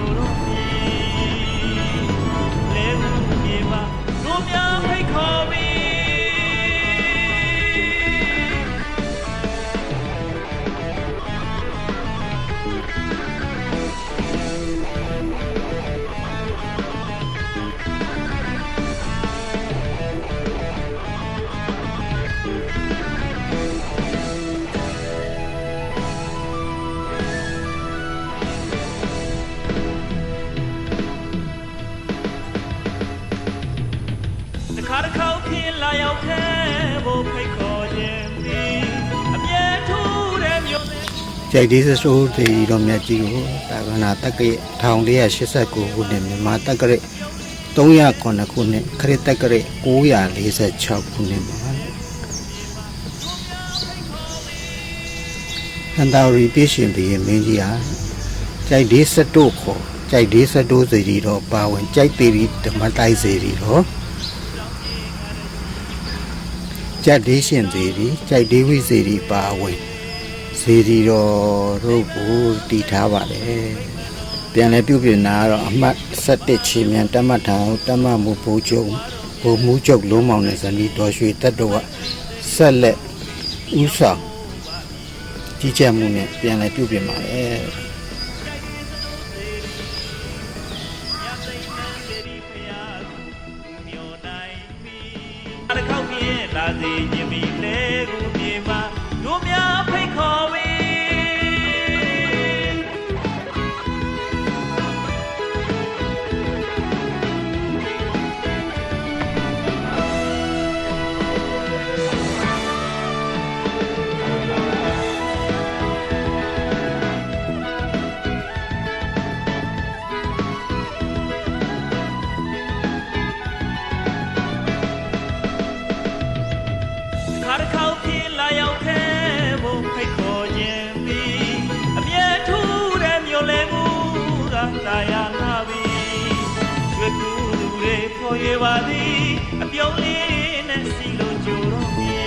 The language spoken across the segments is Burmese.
လိုကြို ဖြစ်လာရောက်ခဲ့ဖို့ဖိတ်ခေါ်ခြင်းသည်အမြဲထူးတဲ့မြို့လဲကြိုက်ဒီစတိုးဒေဒီတော်မြတ်ကြီးကိုတာကနာတက္ကရာ1489ခုနှစ်မြန်မာတက္ကရာ309ခုနှစ်ခရစ်တက္ကရာ946ခုနှစ်မှာဟန်တာရီပြည့်ရှင်ဘီရဲ့မင်းကြီးဟာကြိုက်ဒီစတိုးခေါ်ကြိုက်ဒီစတိုးစီရီတော့ပါဝင်ကြိုက်သေးဒီဓမ္မတိုက်စီရီတော့ ကြက်ဒီရှင်စီရီကြိုက်ဒီဝိစီရီပါဝင်ဇေဒီတော်တို့ကိုတည်ထားပါတယ်ပြန်လဲပြုပြင်တာကတော့အမှတ်7ချီမြန်တတ်မှတ်ထောင်တတ်မှတ်မှုဘူကျုံဘူမူကျုပ်လုံးမောင်နဲ့ဇနီးတော်ရွှေတက်တော်ကဆက်လက်ဥဆောင်ကြီးကြပ်မှုနဲ့ပြန်လဲပြုပြင်ပါတယ် တစ်ခေါ ရပါသည်အပြုံးလေးနဲ့စီလိုကြိုတော့ပြီ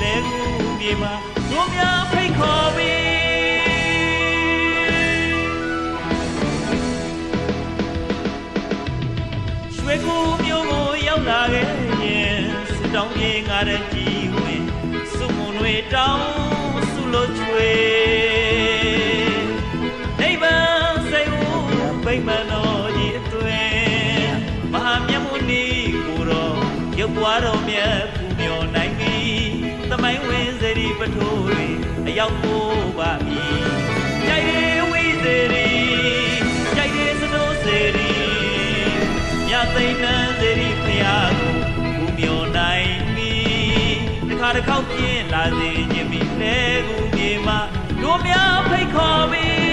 လဲကူမြေမှာတို့များဖိတ်ခေါ်ပြီးရွှေကူမျိုးကိုရောက်လာခဲ့ရင်စတောင်းပြေငါတဲ့ကြည်ဝင်စုမုံတွေတောင်းစုလို့ချွေ ရောက်ပို့ပါပြီကြိုက်ရဝိစေရီကြိုက်ရစနိုးစေရီညသိမ့်နှံစေရီဖရာကိုဘူမြော်နိုင်ပြီတစ်ခါတစ်ခေါက်ပြင်းလာစေခြင်းပြီလဲကူမြေမှာတို့များဖိတ်ခေါ်ပြီ